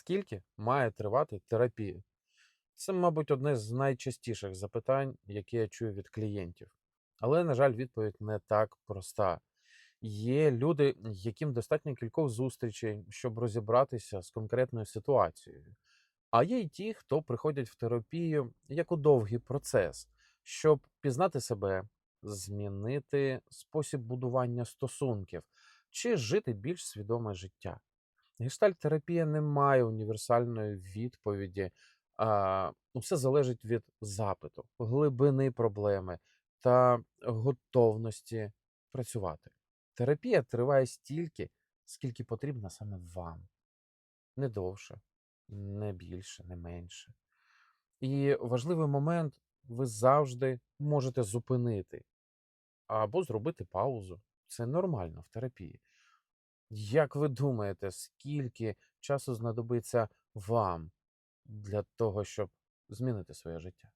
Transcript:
Скільки має тривати терапія? Це, мабуть, одне з найчастіших запитань, які я чую від клієнтів. Але, на жаль, відповідь не так проста. Є люди, яким достатньо кількох зустрічей, щоб розібратися з конкретною ситуацією. А є й ті, хто приходять в терапію як у довгий процес, щоб пізнати себе, змінити спосіб будування стосунків чи жити більш свідоме життя. Гештальт-терапія не має універсальної відповіді. А, ну, залежить від запиту, глибини проблеми та готовності працювати. Терапія триває стільки, скільки потрібно саме вам. Не довше, не більше, не менше. І важливий момент ви завжди можете зупинити або зробити паузу. Це нормально в терапії. Як ви думаєте, скільки часу знадобиться вам для того, щоб змінити своє життя?